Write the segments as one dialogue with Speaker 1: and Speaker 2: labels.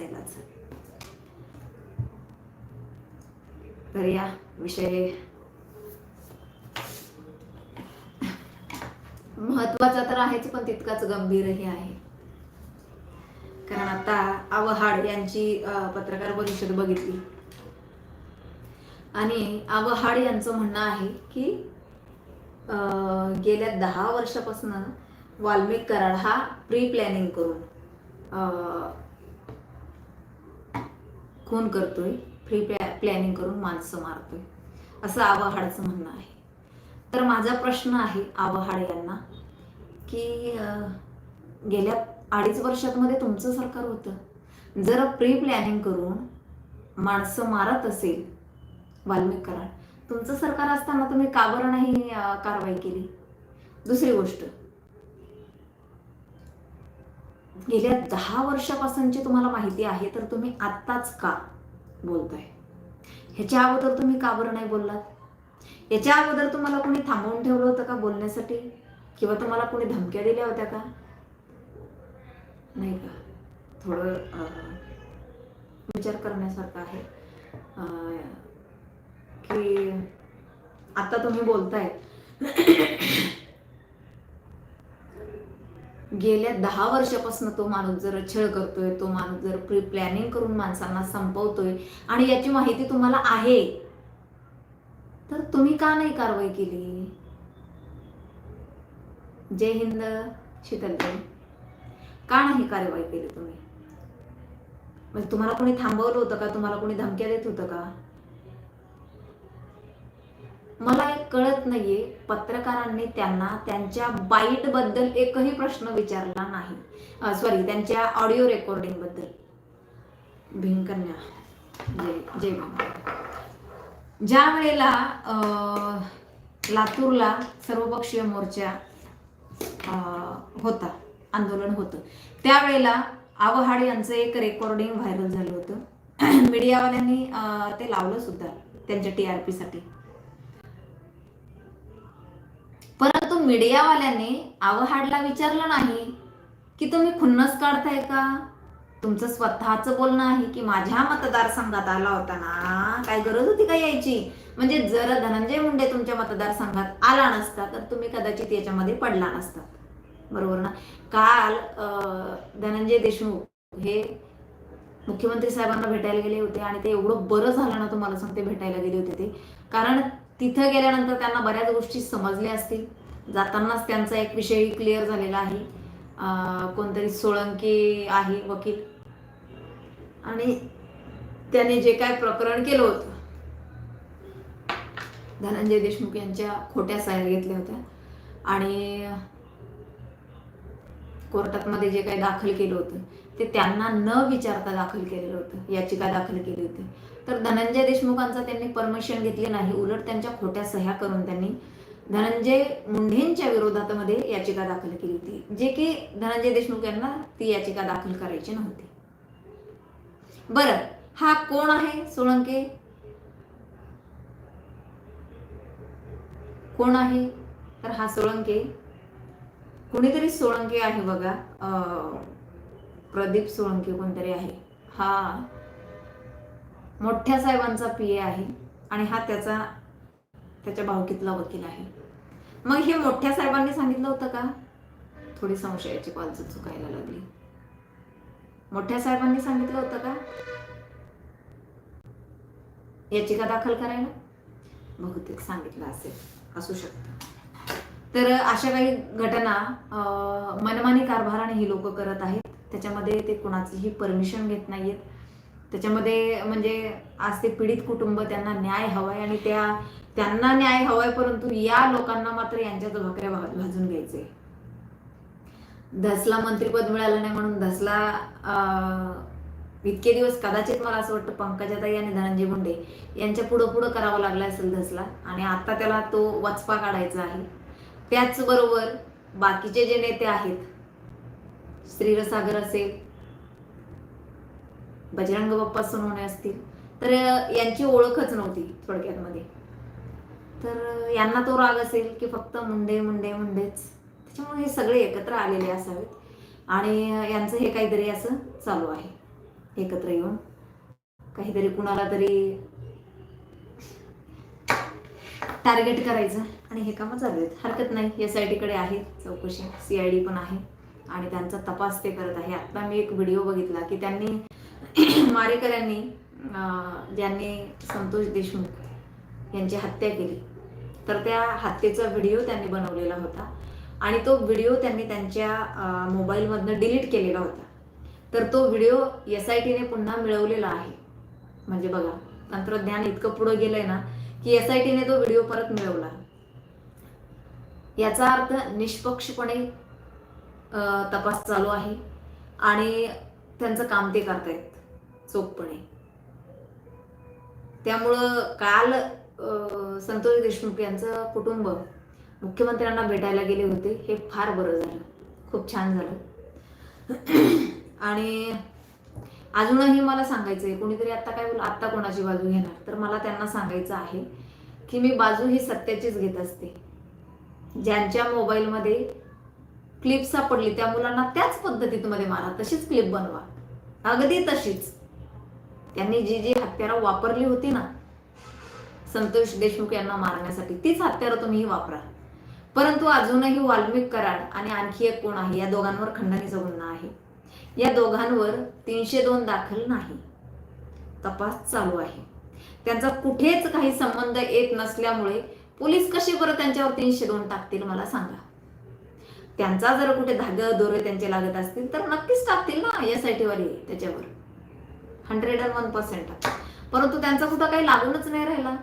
Speaker 1: असायलाच तर या विषय महत्त्वाचा तर आहेच पण तितकाच गंभीरही आहे. कारण आता आवहाड यांची पत्रकार परिषद बघितली. आणि आवहाड यांचं म्हणणं आहे की अं, गेल्या दहा वर्षापासून वाल्मिक कराड हा प्री प्लॅनिंग करून अं, खून करतोय प्री प्लॅनिंग करून माणसं मारतोय. असं आवाहाडचं म्हणणं आहे. तर माझा प्रश्न आहे आवाहाड यांना की गेल्या अडीच वर्षांमध्ये तुमचं सरकार होतं. जर प्री प्लॅनिंग करून माणसं मारत असेल वाल्मिक कराड तुमचं सरकार असताना तुम्ही का बरं नाही कारवाई केली? दुसरी गोष्ट गेल्या दहा वर्षापासूनची तुम्हाला माहिती आहे तर तुम्ही आत्ताच का बोलताय? ह्याच्या अगोदर तुम्ही का बरं नाही बोललात? याच्या अगोदर तुम्हाला कोणी थांबवून ठेवलं होतं का बोलण्यासाठी? किंवा तुम्हाला कोणी धमक्या दिल्या होत्या का? नाही का? थोडं विचार करण्यासारखं आहे. की आता तुम्ही बोलताय. गेल्या दहा वर्षापासून तो माणूस जर छळ करतोय तो माणूस जर प्री प्लॅनिंग करून माणसांना संपवतोय आणि याची माहिती तुम्हाला आहे तर तुम्ही का नाही कारवाई केली? जय हिंद शीतलताई का नाही कारवाई केली तुम्ही? म्हणजे तुम्हाला कोणी थांबवलं होतं का? तुम्हाला कोणी धमक्या देत होतं का? मला एक कळत नाहीये पत्रकारांनी त्यांना त्यांच्या बाईटबद्दल एकही प्रश्न विचारला नाही. सॉरी त्यांच्या ऑडिओ रेकॉर्डिंगबद्दल. भिंकन्या जय जय ज्या वेळेला लातूरला सर्वपक्षीय मोर्चा होता आंदोलन होतं त्यावेळेला आवहाड यांचं एक रेकॉर्डिंग व्हायरल झालं होतं. मीडियावाल्यांनी ते लावलं सुद्धा त्यांच्या टी आर पीसाठी परंतु मीडियावाल्यांनी आवहाडला विचारलं नाही की तुम्ही खुन्नस काढताय का? तुमचं स्वतःचं बोलणं आहे की माझ्या मतदारसंघात आला होता ना? काय गरज होती का यायची? म्हणजे जर धनंजय मुंडे तुमच्या मतदारसंघात आला नसता तर तुम्ही कदाचित याच्यामध्ये पडला नसता. बरोबर ना? काल धनंजय देशमुख हे मुख्यमंत्री साहेबांना भेटायला गेले होते आणि ते एवढं बरं झालं ना तुम्हाला सांगते भेटायला गेले होते ते. कारण तिथं गेल्यानंतर त्यांना बऱ्याच गोष्टी समजल्या असतील. जातानाच त्यांचा एक विषय क्लिअर झालेला आहे. कोणतरी सोळंकी आहे वकील. आणि त्याने जे काय प्रकरण केलं होतं धनंजय देशमुख यांच्या खोट्या सह्या घेतल्या होत्या. आणि कोर्टात मध्ये जे काही दाखल केलं होतं ते त्यांना न विचारता दाखल केलेलं होतं याचिका दाखल केली होती. तर धनंजय देशमुखांचा त्यांनी परमिशन घेतली नाही उलट त्यांच्या खोट्या सह्या करून त्यांनी धनंजय मुंढेंच्या विरोधात मध्ये याचिका दाखल केली होती. जे की धनंजय देशमुख यांना ती याचिका दाखल करायची नव्हती. बरं हा कोण आहे सोळंके? कोण आहे? तर हा सोळंके. कुणीतरी सोळंके आहे बघा. प्रदीप सोळंके कोणतरी आहे. हा मोठ्या साहेबांचा पी आहे आणि हा त्याचा त्याच्या भावकीतला वकील आहे. मग हे मोठ्या साहेबांनी सांगितलं होतं का? थोडी संशयाची पालच चुकायला लागली. मोठ्या साहेबांनी सांगितलं होतं का? याचिका दाखल करायला? बहुतेक सांगितलं असेल. असू शकतं. तर अशा काही घटना मनमानी कारभाराने ही लोक करत आहेत. त्याच्यामध्ये ते कुणाचीही परमिशन घेत नाहीयेत. त्याच्यामध्ये म्हणजे आज ते पीडित कुटुंब त्यांना न्याय हवाय आणि त्या त्यांना न्याय हवाय परंतु या लोकांना मात्र यांच्याच भाकऱ्या भाजून घ्यायचे. धसला मंत्रीपद मिळालं नाही म्हणून धसला अं, इतके दिवस कदाचित मला असं वाटतं पंकजाताई आणि धनंजय मुंडे यांच्या पुढं पुढं करावं लागलं असेल धसला आणि आता त्याला तो वचपा काढायचा आहे. त्याचबरोबर बाकीचे जे नेते आहेत श्रीरसागर असेल बजरंग बाप्पा सोनवणे असतील तर यांची ओळखच नव्हती थोडक्यात मध्ये. तर यांना तो राग असेल की फक्त मुंडे मुंडे मुंडेच. त्याच्यामुळे हे सगळे एकत्र आलेले असावेत. आणि यांचं हे काहीतरी असं चालू आहे. एकत्र येऊन. काहीतरी कुणाला तरी टार्गेट करायचं. आणि हे कामं चालू आहेत. हरकत नाही. एस आय टीकडे आहे चौकशी. सी आय डी पण आहे. आणि त्यांचा तपास ते करत आहे. आत्ता मी एक व्हिडिओ बघितला की त्यांनी मारेकऱ्यांनी यांनी ज्यांनी संतोष देशमुख यांची हत्या केली. तर त्या हत्येचा व्हिडिओ त्यांनी बनवलेला होता. आणि तो व्हिडिओ त्यांनी त्यांच्या मोबाईलमधनं डिलीट केलेला होता. तर तो व्हिडिओ एस आय टीने पुन्हा मिळवलेला आहे. म्हणजे बघा तंत्रज्ञान इतकं पुढं गेलंय ना की एस आय टीने तो व्हिडिओ परत मिळवला. याचा अर्थ निष्पक्षपणे तपास चालू आहे आणि त्यांचं काम ते करतायत चोखपणे. त्यामुळं काल संतोष देशमुख यांचं कुटुंब मुख्यमंत्र्यांना भेटायला गेले होते हे फार बरं झालं. खूप छान झालं. आणि अजूनही मला सांगायचं आहे कोणीतरी आत्ता काय बोल आत्ता कोणाची बाजू घेणार? तर मला त्यांना सांगायचं आहे की मी बाजू ही सत्याचीच घेत असते. ज्यांच्या मोबाईलमध्ये क्लिप सापडली त्या मुलांना त्याच पद्धतीत मध्ये मारा तशीच क्लिप बनवा. अगदी तशीच. त्यांनी जी जी हत्यारं वापरली होती ना संतोष देशमुख यांना मारण्यासाठी तीच हत्यारं तुम्ही वापरा. परंतु अजूनही वाल्मिक कराड आणि आणखी एक कोण आहे? या दोघांवर खंडणीचा गुन्हा आहे. या दोघांवर तीनशे दोन दाखल नाही. तपास चालू आहे. त्यांचा कुठेच काही संबंध येत नसल्यामुळे पोलीस कसे बरं त्यांच्यावर तीनशे दोन टाकतील मला सांगा. त्यांचा जर कुठे धागे दोरे त्यांचे लागत असतील तर नक्कीच टाकतील ना एस आय टीवाले त्याच्यावर. हंड्रेड अँड वन पर्सेंट परंतु त्यांचा सुद्धा काही लागूनच नाही राहिला.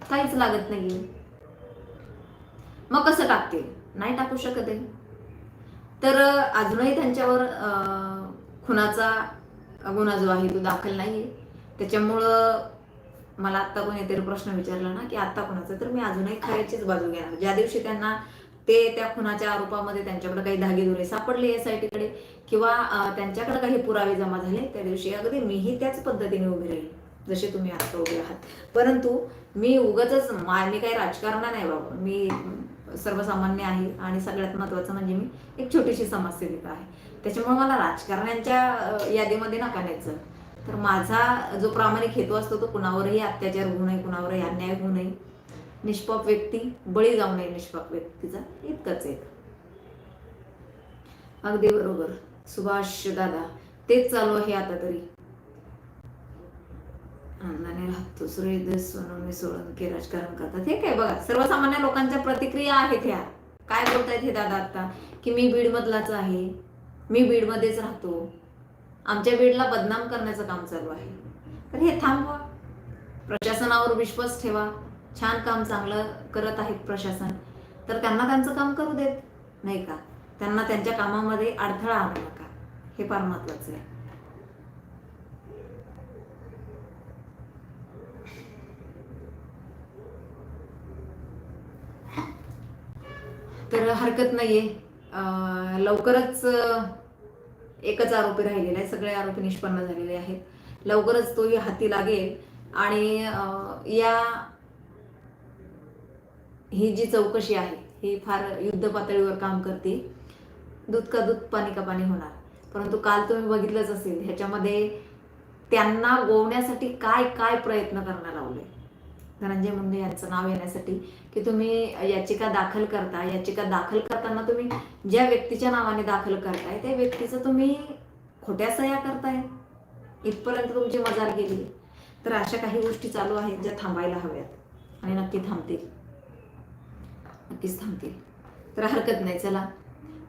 Speaker 1: काहीच लागत नाही मग कसं टाकतील नाही टाकू शकत आहे. तर अजूनही त्यांच्यावर अं, खुनाचा गुन्हा जो आहे तो दाखल नाही आहे त्याच्यामुळं मला आत्ता कोणीतरी प्रश्न विचारला ना की आत्ता कोणाचा? तर मी अजूनही खऱ्याचीच बाजू घेणार. ज्या दिवशी त्यांना ते त्या खुनाच्या आरोपामध्ये त्यांच्याकडे काही धागेदोरे सापडले एस आय टीकडे किंवा त्यांच्याकडे काही पुरावे जमा झाले त्या दिवशी अगदी मीही त्याच पद्धतीने उभी राहील जसे तुम्ही आता उभे आहात. परंतु मी उगाच मी काही राजकारणा नाही बाबा. मी सर्वसामान्य आहे आणि सगळ्यात महत्वाचं म्हणजे मी एक छोटीशी समाजसेविका आहे. त्याच्यामुळे मला राजकारण्यांच्या यादीमध्ये नका न्यायचं. तर माझा जो प्रामाणिक हेतू असतो तो कुणावरही अत्याचार होऊ नये कुणावरही अन्याय होऊ नये. निष्पाप व्यक्ती बळी जाऊ नये निष्पाप व्यक्तीचा इतकंच एक. अगदी बरोबर. सुभाष दादा तेच चालू आहे आता तरी. आनंदाने राहतो. मी सोनवणे सोळंके राजकारण करतात. हे काय बघा सर्वसामान्य लोकांच्या प्रतिक्रिया आहेत ह्या. काय बोलतायत हे दादा आता? की मी बीड मधलाच आहे. मी बीडमध्येच राहतो. आमच्या बीडला बदनाम करण्याचं काम चालू आहे. तर हे थांबवा. प्रशासनावर विश्वास ठेवा. छान काम चांगलं करत आहेत प्रशासन. तर त्यांना त्यांचं काम करू देत. नाही का? त्यांना त्यांच्या कामामध्ये अडथळा आणू नका. हे फार महत्वाचं आहे. तर हरकत नाहीये. आहे लवकरच एकच आरोपी राहिलेला आहे सगळे आरोपी निष्पन्न झालेले आहेत. लवकरच तोही हाती लागेल. आणि या ही जी चौकशी आहे ही फार युद्ध पातळीवर काम करते. दूध का दूध पाणी का पाणी होणार. परंतु काल तुम्ही बघितलंच असेल ह्याच्यामध्ये त्यांना गोवण्यासाठी काय काय प्रयत्न करणं लावले धनंजय मुंडे यांचं नाव येण्यासाठी की तुम्ही याचिका दाखल करता याचिका दाखल करताना तुम्ही ज्या व्यक्तीच्या नावाने दाखल करताय त्या व्यक्तीचं तुम्ही खोट्या सह्या करताय. इथपर्यंत तुमची मजार गेली. तर अशा काही गोष्टी चालू आहेत ज्या थांबायला हव्यात. आणि नक्की थांबतील. नक्कीच थांबतील. तर हरकत नाही. चला.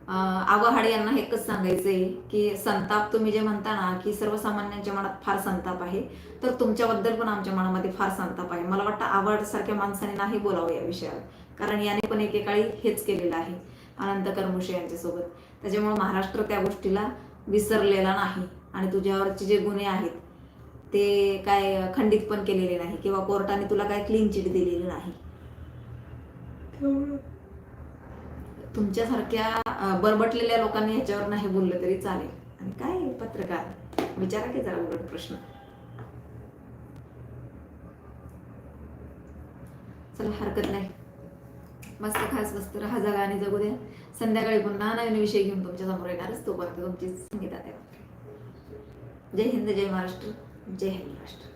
Speaker 1: आवाहाडे यांना एकच सांगायचंय की संताप तुम्ही जे म्हणता ना की सर्वसामान्यांच्या मनात फार संताप आहे तर तुमच्याबद्दल पण आमच्या मनामध्ये फार संताप आहे. मला वाटतं आवड सारख्या माणसाने नाही बोलावं या विषयावर कारण याने पण एकेकाळी हेच केलेलं आहे अनंत कर्मुशे यांच्यासोबत. त्याच्यामुळे महाराष्ट्र त्या गोष्टीला विसरलेला नाही आणि तुझ्यावरचे जे गुन्हे आहेत ते काय खंडित पण केलेले नाही किंवा कोर्टाने तुला काय क्लीन चिट दिलेली नाही. तुमच्यासारख्या बरबटलेल्या लोकांनी ह्याच्यावर नाही बोललं तरी चालेल. आणि काय पत्रकार? विचारा की जरा उलट प्रश्न. चला हरकत नाही. मस्त खास मस्त. राहा जागा आणि जगू द्या. संध्याकाळी पुन्हा नवीन विषय घेऊन तुमच्यासमोर येणारच तोपर्यंत तुमची संगीता जय हिंद जय महाराष्ट्र. जय हिंद महाराष्ट्र.